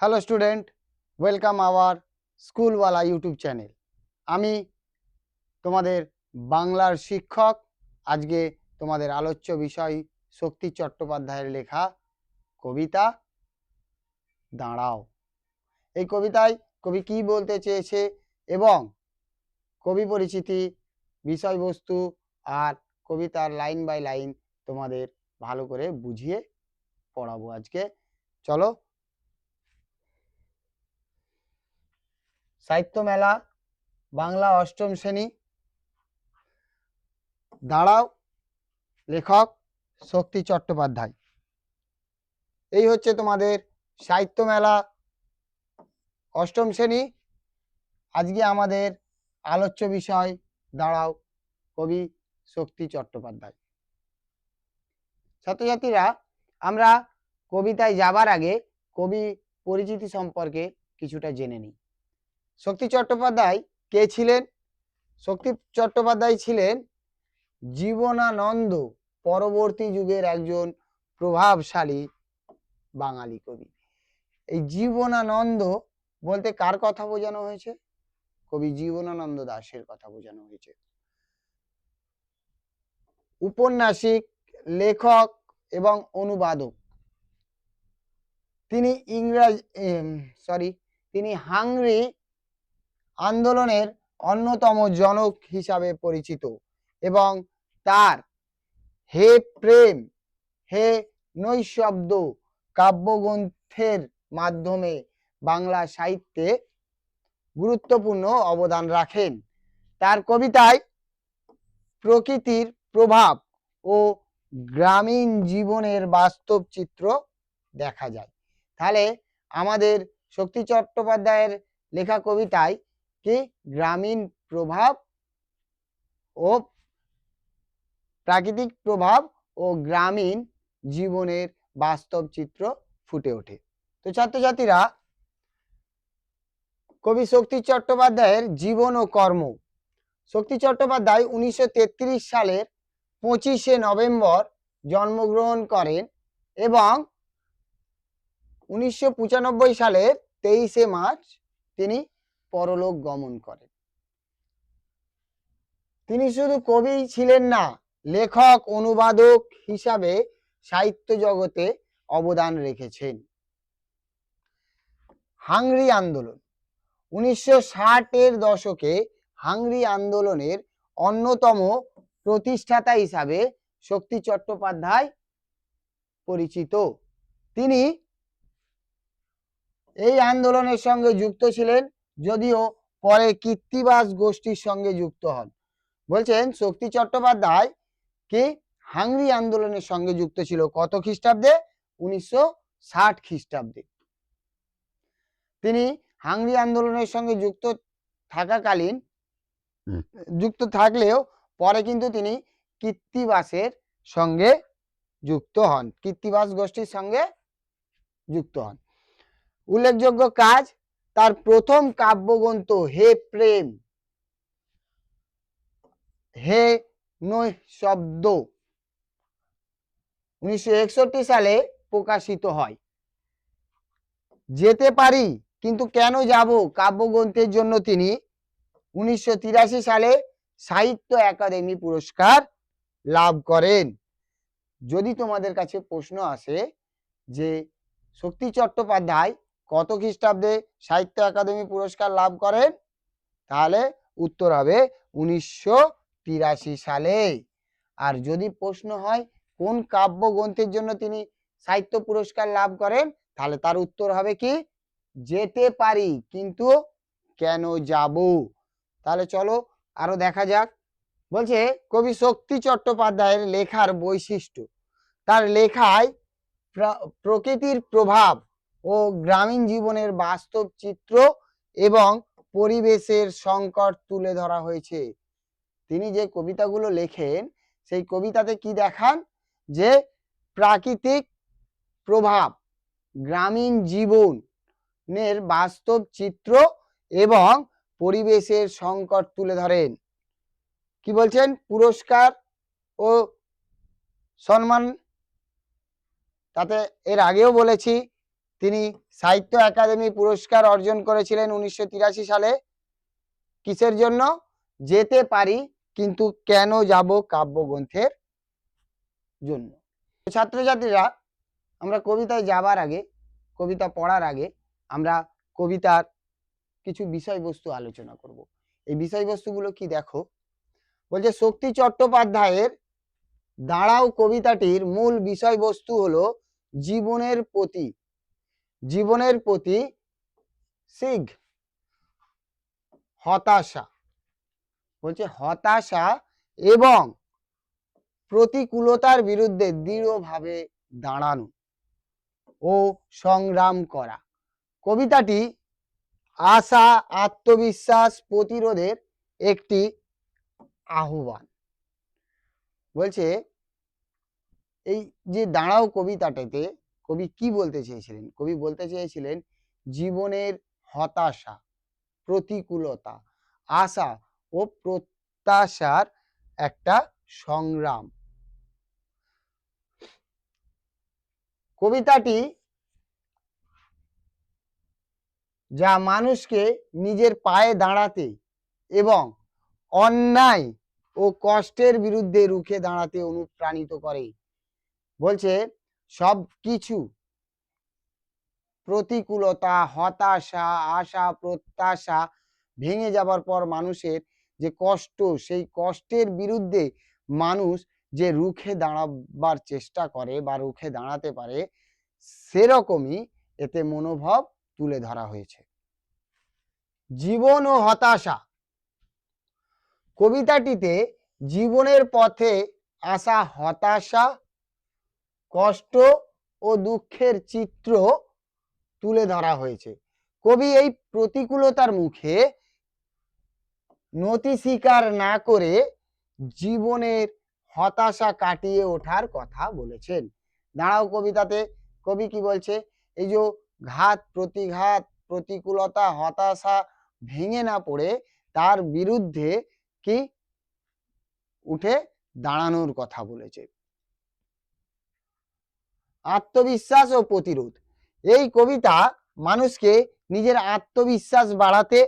Hello student welcome our Schoolwala YouTube channel আমি তোমাদের বাংলার শিক্ষক, আজকে তোমাদের আলোচ্য বিষয় শক্তি চট্টোপাধ্যায়ের লেখা কবিতা। দাঁড়াও। এই কবিতায় কবি কি বলতে চেয়েছে এবং কবি পরিচিতি, বিষয়বস্তু আর কবিতার লাইন বাই লাইন তোমাদের ভালো করে বুঝিয়ে পড়াবো আজকে। চলো সাহিত্য মেলা, বাংলা অষ্টম শ্রেণি। দাঁড়াও, লেখক শক্তি চট্টোপাধ্যায়। এই হচ্ছে তোমাদের সাহিত্য মেলা অষ্টম শ্রেণি। আজকে আমাদের আলোচ্য বিষয়, দাঁড়াও, কবি শক্তি চট্টোপাধ্যায়। ছাত্রছাত্রীরা, আমরা কবিতায় যাবার আগে কবি পরিচিতি সম্পর্কে কিছুটা জেনে নিই। শক্তি চট্টোপাধ্যায় কে ছিলেন? শক্তি চট্টোপাধ্যায় ছিলেন জীবনানন্দ, পরবর্তী যুগের একজন প্রভাবশালী বাঙালি কবি। এই জীবনানন্দ বলতে কার কথা বোঝানো হয়েছে? কবি জীবনানন্দ দাশের কথা বোঝানো হয়েছে। উপন্যাসিক, লেখক এবং অনুবাদক। তিনি ইংরাজ সরি তিনি হাংরি আন্দোলনের অন্যতম জনক হিসাবে পরিচিত এবং তার হে প্রেম, হে নৈশব্দ কাব্যগ্রন্থের মাধ্যমে বাংলা সাহিত্যে গুরুত্বপূর্ণ অবদান রাখেন। তার কবিতায় প্রকৃতির প্রভাব ও গ্রামীণ জীবনের বাস্তব চিত্র দেখা যায়। তাহলে আমাদের শক্তি চট্টোপাধ্যায়ের লেখা কবিতায় কি? গ্রামীণ প্রভাব ও প্রাকৃতিক প্রভাব ও গ্রামীণ জীবনের বাস্তব চিত্র ফুটে ওঠে। তো ছাত্রছাত্রীরা, কবি শক্তি চট্টোপাধ্যায়ের জীবন ও কর্ম। শক্তি চট্টোপাধ্যায় উনিশশো তেত্রিশ সালের পঁচিশে নভেম্বর জন্মগ্রহণ করেন এবং উনিশশো পঁচানব্বই সালের তেইশে মার্চ তিনি পরলোক গমন করেন তিনি শুধু কবি ছিলেন না, লেখক, অনুবাদক হিসাবে সাহিত্য জগতে অবদান রেখেছেন। হাংরি আন্দোলন, উনিশশো ষাটের দশকে হাংরি আন্দোলনের অন্যতম প্রতিষ্ঠাতা হিসাবে শক্তি চট্টোপাধ্যায় পরিচিত। তিনি এই আন্দোলনের সঙ্গে যুক্ত ছিলেন। যদিও পরে কীর্তিবাস গোষ্ঠীর সঙ্গে যুক্ত হন। বলছেন শক্তি চট্টোপাধ্যায় কি হাংরি আন্দোলনের সঙ্গে যুক্ত ছিল? কত খ্রিস্টাব্দে? উনিশশো ষাট খ্রিস্টাব্দে। তিনি হাংরি আন্দোলনের সঙ্গে যুক্ত থাকাকালীন যুক্ত থাকলেও পরে কিন্তু তিনি কীর্তিবাসের সঙ্গে যুক্ত হন। কীর্তিবাস গোষ্ঠীর সঙ্গে যুক্ত হন। উল্লেখযোগ্য কাজ তার প্রথম কাব্যগ্রন্থ হে প্রেম, হে শব্দ, উনিশশো সালে প্রকাশিত হয়। যেতে পারি, কিন্তু কেন যাব কাব্যগ্রন্থের জন্য তিনি উনিশশো তিরাশি সালে সাহিত্য একাডেমি পুরস্কার লাভ করেন। যদি তোমাদের কাছে প্রশ্ন আসে যে শক্তি চট্টোপাধ্যায় কত খ্রিস্টাব্দে সাহিত্য একাডেমি পুরস্কার লাভ করেন? তাহলে উত্তর হবে উনিশশো তিরাশি সালে। আর যদি প্রশ্ন হয়, কোন কাব্যগ্রন্থের জন্য তিনি সাহিত্য পুরস্কার লাভ করেন? তাহলে তার উত্তর হবে কি? যেতে পারি, কিন্তু কেন যাব? তাহলে চলো আরও দেখা যাক। বলছে, কবি শক্তি চট্টোপাধ্যায়ের লেখার বৈশিষ্ট্য। তার লেখায় প্রকৃতির প্রভাব ও গ্রামীণ জীবনের বাস্তব চিত্র এবং পরিবেশের সংকট তুলে ধরা হয়েছে। তিনি যে কবিতাগুলো লেখেন, সেই কবিতাতে কি দেখান? যে প্রাকৃতিক প্রভাব, গ্রামীণ জীবনের বাস্তব চিত্র এবং পরিবেশের সংকট তুলে ধরেন। কি বলছেন? পুরস্কার ও সম্মান, তাতে এর আগেও বলেছি তিনি সাহিত্য একাডেমি পুরস্কার অর্জন করেছিলেন উনিশশো তিরাশি সালে। কিসের জন্য? যেতে পারি, কিন্তু কেন যাব কাব্যগ্রন্থের জন্য? ছাত্রছাত্রীরা, আমরা কবিতায় যাবার আগে, কবিতা পড়ার আগে, আমরা কবিতার কিছু বিষয়বস্তু আলোচনা করব। এই বিষয়বস্তুগুলো কি দেখো? বলছে, শক্তি চট্টোপাধ্যায়ের দাঁড়াও কবিতাটির মূল বিষয়বস্তু হলো জীবনের প্রতি। জীবনের প্রতি সিগ, হতাশা। বলছে হতাশা এবং প্রতিকূলতার বিরুদ্ধে দৃঢ়ভাবে দাঁড়ানো ও সংগ্রাম করা। কবিতাটি আশা, আত্মবিশ্বাস, প্রতিরোধের একটি আহ্বান। বলছে, এই যে দাঁড়াও কবিতাটাতে কবি কি বলতে চেয়েছিলেন? কবি বলতে চেয়েছিলেন, জীবনের হতাশা, প্রতিকূলতা, আশা ও প্রত্যাশার একটা সংগ্রাম। কবিতাটি যা মানুষকে নিজের পায়ে দাঁড়াতে এবং অন্যায় ও কষ্টের বিরুদ্ধে রুখে দাঁড়াতে অনুপ্রাণিত করে। বলছে সব কিছু প্রতিকূলতা, হতাশা, আশা, প্রত্যাশা ভেঙে যাবার পর মানুষের যে কষ্ট, সেই কষ্টের বিরুদ্ধে মানুষ যে রুখে দাঁড়াবার চেষ্টা করে বা রুখে দাঁড়াতে পারে, সেরকমই এতে মনোভাব তুলে ধরা হয়েছে। জীবন ও হতাশা। কবিতাটিতে জীবনের পথে আসা হতাশা কষ্ট ও দুঃখের চিত্র তুলে ধরা হয়েছে। কবি এই প্রতিকূলতার মুখে নতি স্বীকার না করে জীবনের হতাশা কাটিয়ে ওঠার কথা বলেছেন। দাঁড়াও কবিতাতে, কবি কি বলছে? এই যে ঘাত, প্রতিঘাত, প্রতিকূলতা, হতাশা ভেঙে না পড়ে তার বিরুদ্ধে কি উঠে দাঁড়ানোর কথা বলেছে। আত্মবিশ্বাস ও প্রতিরোধ। এই কবিতা মানুষকে নিজের আত্মবিশ্বাস বাড়াতে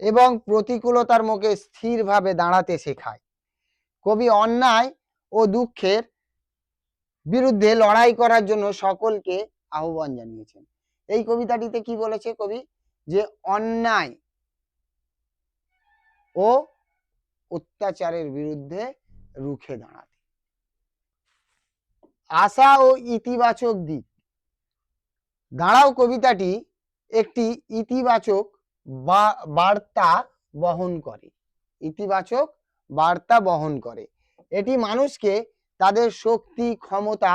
এবং প্রতিকূলতার মুখে স্থিরভাবে দাঁড়াতে শেখায়। কবি অন্যায় ও দুঃখের বিরুদ্ধে লড়াই করার জন্য সকলকে আহ্বান জানিয়েছেন। এই কবিতাটিতে কি বলেছে কবি? যে অন্যায় ও অত্যাচারের বিরুদ্ধে রুখে দাঁড়াতে। আশা ও ইতিবাচক দিক। দাঁড়াও কবিতাটি একটি ইতিবাচক বার্তা বহন করে। ইতিবাচক বার্তা বহন করে। এটি মানুষকে তাদের শক্তি, ক্ষমতা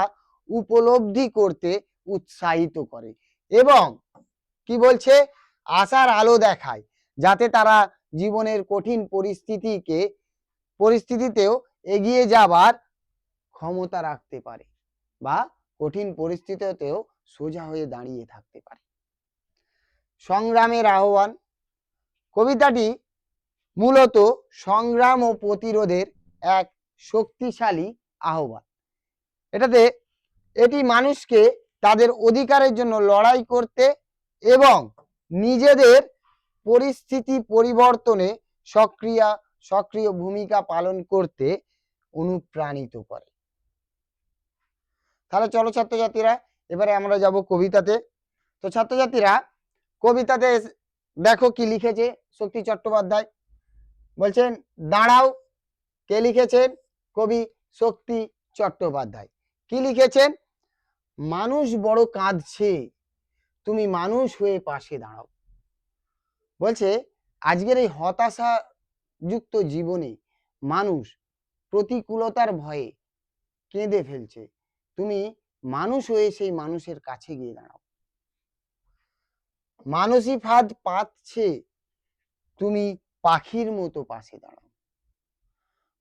উপলব্ধি করতে উৎসাহিত করে এবং কি বলছে? আশার আলো দেখায় যাতে তারা জীবনের কঠিন পরিস্থিতিকে, পরিস্থিতিতেও এগিয়ে যাবার ক্ষমতা রাখতে পারে। বা কঠিন পরিস্থিতিতেও সোজা হয়ে দাঁড়িয়ে থাকতে পারে। সংগ্রামের আহ্বান। কবিতাটি মূলত সংগ্রাম ও প্রতিরোধের এক শক্তিশালী আহ্বান। এটাতে এটি মানুষকে তাদের অধিকারের জন্য লড়াই করতে এবং নিজেদের পরিস্থিতি পরিবর্তনে সক্রিয়া, সক্রিয় ভূমিকা পালন করতে অনুপ্রাণিত করে। তাহলে চলো ছাত্রছাত্রীরা, এবারে আমরা যাব কবিতাতে। তো ছাত্রছাত্রীরা, কবিতাতে দেখো কি লিখেছে শক্তি চট্টোপাধ্যায়। বলছেন, দাঁড়াও, কে লিখেছেন? কবি শক্তি চট্টোপাধ্যায়। কি লিখেছেন? মানুষ বড় কাঁদছে, তুমি মানুষ হয়ে পাশে দাঁড়াও। বলছে, আজকের এই হতাশা যুক্ত জীবনে মানুষ প্রতিকূলতার ভয়ে কেঁদে ফেলছে। তুমি মানুষ হয়ে সেই মানুষের কাছে গিয়ে দাঁড়াও। মানসী ফাঁদ পাতছে তুমি পাখির মতো পাশে দাঁড়াও।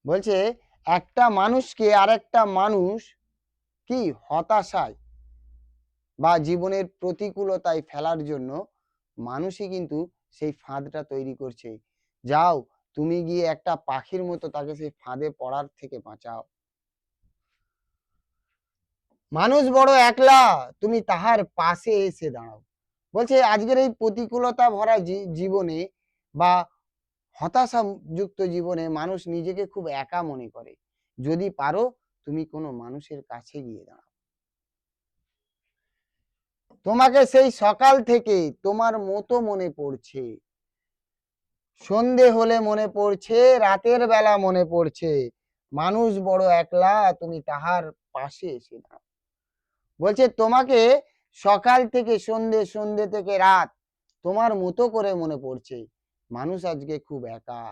বলছে, একটা মানুষকে আরেকটা মানুষ কি হতাশায় বা জীবনের প্রতিকূলতায় ফেলার জন্য মানুষই কিন্তু সেই ফাঁদটা তৈরি করছে। যাও, তুমি গিয়ে একটা পাখির মতো তাকে সেই ফাঁদে পড়ার থেকে বাঁচাও। মানুষ বড় একলা, তুমি তাহার পাশে এসে দাঁড়াও। বলছে, আজকের এই প্রতিকূলতা ভরা জীবনে বা হতাশা যুক্ত জীবনে মানুষ নিজেকে খুব একা মনে করে। যদি পারো, তুমি কোনো মানুষের কাছে গিয়ে দাঁড়াও। তোমাকে সেই সকাল থেকে তোমার মতো মনে পড়ছে। সন্ধে হলে মনে পড়ছে, রাতের বেলা মনে পড়ছে। মানুষ বড় একলা, তুমি তাহার পাশে এসে দাঁড়াও। বলছে, তোমাকে সকাল থেকে সন্ধে সন্ধে থেকে রাত তোমার মতো করে মনে পড়ছে। মানুষ আজকে খুব একা,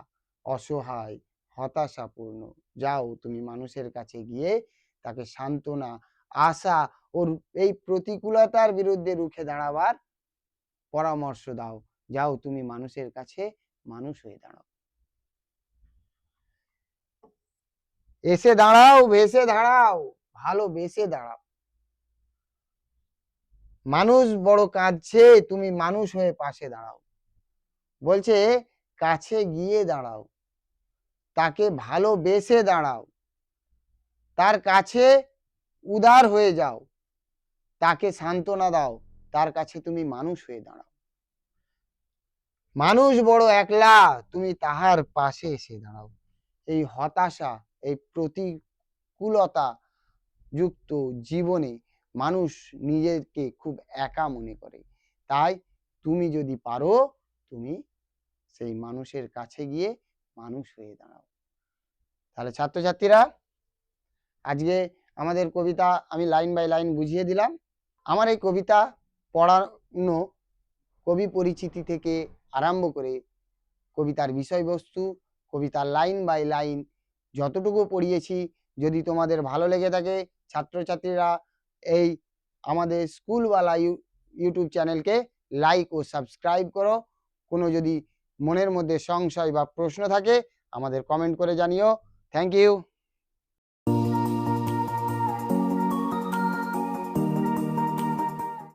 অসহায়, হতাশাপূর্ণ। যাও, তুমি মানুষের কাছে গিয়ে তাকে সান্ত্বনা, আশা ওর এই প্রতিকূলতার বিরুদ্ধে রুখে দাঁড়াবার পরামর্শ দাও। যাও, তুমি মানুষের কাছে মানুষ হয়ে দাঁড়াও। এসে দাঁড়াও, ভেসে দাঁড়াও, ভালো বেসে দাঁড়াও। মানুষ বড় কাঁদছে, তুমি মানুষ হয়ে পাশে দাঁড়াও। বলছে, কাছে গিয়ে দাঁড়াও, তাকে ভালোবেসে দাঁড়াও, তার কাছে উদার হয়ে যাও, তাকে সান্ত্বনা দাও, তার কাছে তুমি মানুষ হয়ে দাঁড়াও। মানুষ বড় একলা, তুমি তাহার পাশে এসে দাঁড়াও। এই হতাশা, এই প্রতিকূলতা যুক্ত জীবনে মানুষ নিজেকে খুব একা মনে করে। তাই তুমি যদি পারো, তুমি সেই মানুষের কাছে গিয়ে মানুষ হয়ে দাঁড়াও। তাহলে ছাত্রছাত্রীরা, আজকে আমাদের কবিতা আমি লাইন বাই লাইন বুঝিয়ে দিলাম। আমার এই কবিতা পড়ানো কবি পরিচিতি থেকে আরম্ভ করে কবিতার বিষয়বস্তু, কবিতার লাইন বাই লাইন যতটুকু পড়িয়েছি, যদি তোমাদের ভালো লেগে থাকে, ছাত্রছাত্রীরা এই আমাদের স্কুলওয়ালা ইউ- ইউটিউব চ্যানেলকে লাইক ও সাবস্ক্রাইব করো। কোনো যদি মনের মধ্যে সংশয় বা প্রশ্ন থাকে, আমাদের কমেন্ট করে জানিও। Thank you